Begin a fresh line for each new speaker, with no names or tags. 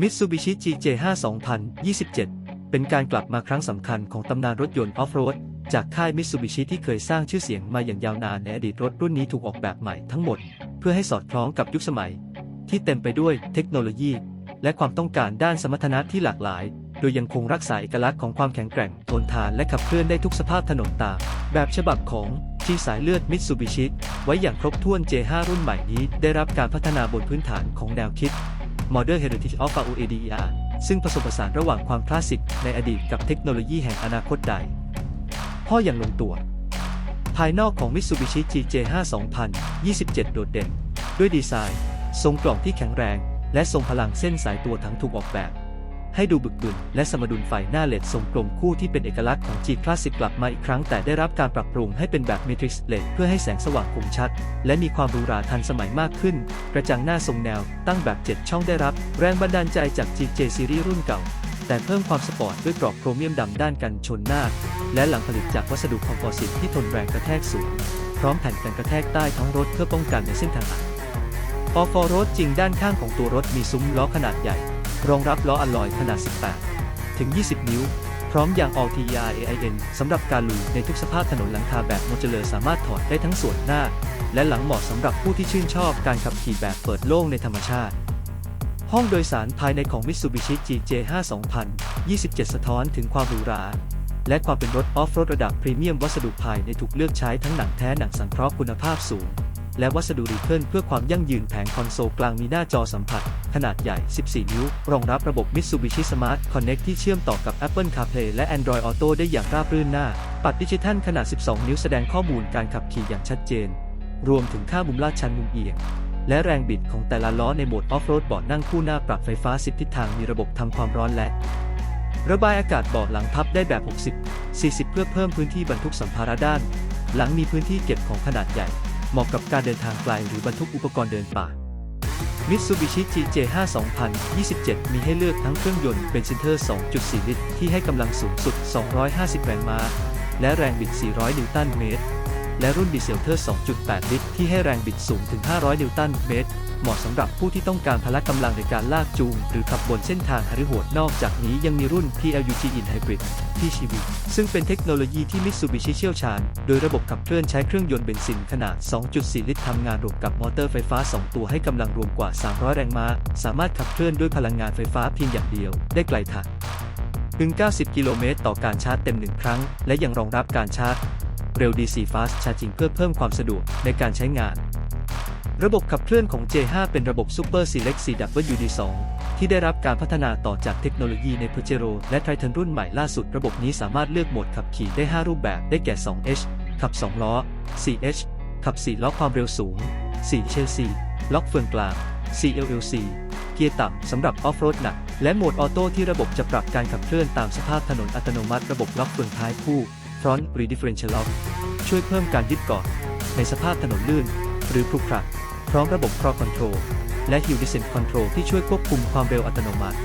Mitsubishi GJ5 2027 เป็นการกลับมาครั้งสำคัญของตำนานรถยนต์ออฟโรดจากค่าย Mitsubishi ที่เคยสร้างชื่อเสียงมาอย่างยาวนานในอดีตรถรุ่นนี้ถูกออกแบบใหม่ทั้งหมด เพื่อให้สอดคล้องกับยุคสมัย ที่เต็มไปด้วยเทคโนโลยี และความต้องการด้านสมรรถนะที่หลากหลาย โดยยังคงรักษาเอกลักษณ์ของความแข็งแกร่งทนทานและขับเคลื่อนได้ทุกสภาพถนนตามแบบฉบับของ G สายเลือด Mitsubishi ไว้อย่างครบถ้วน J5 รุ่นใหม่นี้ได้รับการพัฒนาบนพื้นฐานของแนวคิด Modern Heritage of AUADER ซึ่งผสมผสานระหว่างความคลาสสิกในอดีตกับเทคโนโลยีแห่งอนาคตใด พ่ออย่างลงตัว ภายนอกของ Mitsubishi GJ5 2027 โดดเด่น ด้วยดีไซน์ ทรงกล่องที่แข็งแรง และทรงพลังเส้นสายตัวทั้งถูกออกแบบ ให้ดูบึกบึนและสมดุลไฟหน้าเลดทรงกลมคู่ที่เป็นเอกลักษณ์ของ G Classic กกลับมาอีกครั้งแต่ได้รับการปรับปรุงให้เป็นแบบ Matrix LED เพื่อให้แสงสว่างคมชัด และมีความรูราทันสมัยมากขึ้น กระจังหน้าทรงแนว ตั้งแบบ 7 ช่องได้รับ แรงบันดาลใจจาก GJ Series รุ่นเก่า แต่เพิ่มความสปอร์ตด้วยกรอบโครเมียมดำด้านกันชนหน้า และหลังผลิตจากวัสดุคอมโพสิตที่ทนแรงกระแทกสูง พร้อมแผ่นกันกระแทกใต้ท้องรถเพื่อป้องกันในเส้นทางอับออฟอรถจริงด้านข้างของตัวรถมีซุ้มล้อขนาดใหญ่ รองรับล้ออะลอยขนาด 18 ถึง 20 นิ้ว พร้อมยาง All TR AIN สำหรับการลุยในทุกสภาพถนนหลังคาแบบโมดูลเลอร์สามารถถอดได้ทั้งส่วนหน้า และหลังเหมาะสำหรับผู้ที่ชื่นชอบการขับขี่แบบเปิดโล่งในธรรมชาติ ห้องโดยสารภายในของ Mitsubishi GJ5 2027 สะท้อนถึงความหรูหราและความเป็นรถออฟโรดระดับพรีเมียมวัสดุภายในถูกเลือกใช้ทั้งหนังแท้หนังสังเคราะห์คุณภาพสูง และวัสดุรีเคิลเพื่อความยั่งยืนแผงคอนโซลกลางมีหน้าจอสัมผัส ขนาดใหญ่ 14 นิ้ว รองรับระบบ Mitsubishi Smart Connect ที่เชื่อมต่อกับ Apple CarPlay และ Android Auto ได้อย่างราบรื่นหน้า ปัดดิจิทัลขนาด 12 นิ้วแสดงข้อมูลการขับขี่อย่างชัดเจน รวมถึงค่ามุมลาดชันมุมเอียง และแรงบิดของแต่ละล้อในโหมดออฟโรดเบาะนั่งคู่หน้าปรับไฟฟ้า 10 ทิศทางมีระบบทำความร้อนและระบายอากาศเบาะหลังพับได้แบบ 60 40 เพื่อเพิ่มพื้นที่บรรทุกสัมภาระด้าน หลังมีพื้นที่เก็บของขนาดใหญ่ เหมาะกับการเดินทางไกลหรือบรรทุกอุปกรณ์เดินป่า Mitsubishi GJ5 2027 มีให้เลือกทั้งเครื่องยนต์เป็นซินเทอร์ 2.4 ลิตร ที่ให้กำลังสูงสุด 250 แรงม้า และแรงบิด 400 นิวตันเมตร และรุ่นดีเซลเทอร์ 2.8 ลิตร ที่ให้แรงบิดสูงถึง 500 นิวตันเมตร เหมาะสำหรับผู้ที่ต้องการพละกำลังในการลากจูง หรือขับบนเส้นทางหฤโหดนอกจากนี้ยังมีรุ่น PLUG In Hybrid PHEV ซึ่งเป็นเทคโนโลยีที่ Mitsubishi เชี่ยวชาญ โดยระบบขับเคลื่อนใช้เครื่องยนต์เบนซินขนาด 2.4 ลิตรทำงานรวมกับมอเตอร์ไฟฟ้า 2 ตัวให้กำลังรวมกว่า 300 แรงม้า สามารถขับเคลื่อนด้วยพลังงานไฟฟ้าเพียงอย่างเดียว ได้ไกลถึง 90 กิโลเมตรต่อการชาร์จเต็ม1ครั้ง และยังรองรับการชาร์จ เร็ว DC Fast Charging เพื่อเพิ่มความสะดวกในการใช้งาน ระบบขับเคลื่อนของ J5 เป็นระบบ Super Select CWD2 ที่ได้รับการพัฒนาต่อจากเทคโนโลยีใน Pajero และ Triton รุ่นใหม่ล่าสุด ระบบนี้สามารถเลือกโหมดขับขี่ได้ 5 รูปแบบได้แก่ 2H ขับ 2 ล้อ 4H ขับ 4 ล้อความเร็วสูง 4H l c ล็อกเฟืองกลาง 4LLC เกียร์ต่ำสำหรับออฟโรดหนัก และโหมดออโต้ที่ระบบจะปรับการขับเคลื่อนตามสภาพถนนอัตโนมัติระบบล็อกเฟืองท้ายคู่ Front Redifferential Lock ช่วยเพิ่มการยึดเกาะในสภาพถนนลื่น หรือครุขระพร้อมระบบ Cross Control และ Hill Descent Control ที่ช่วยควบคุมความเร็วอัตโนมัติ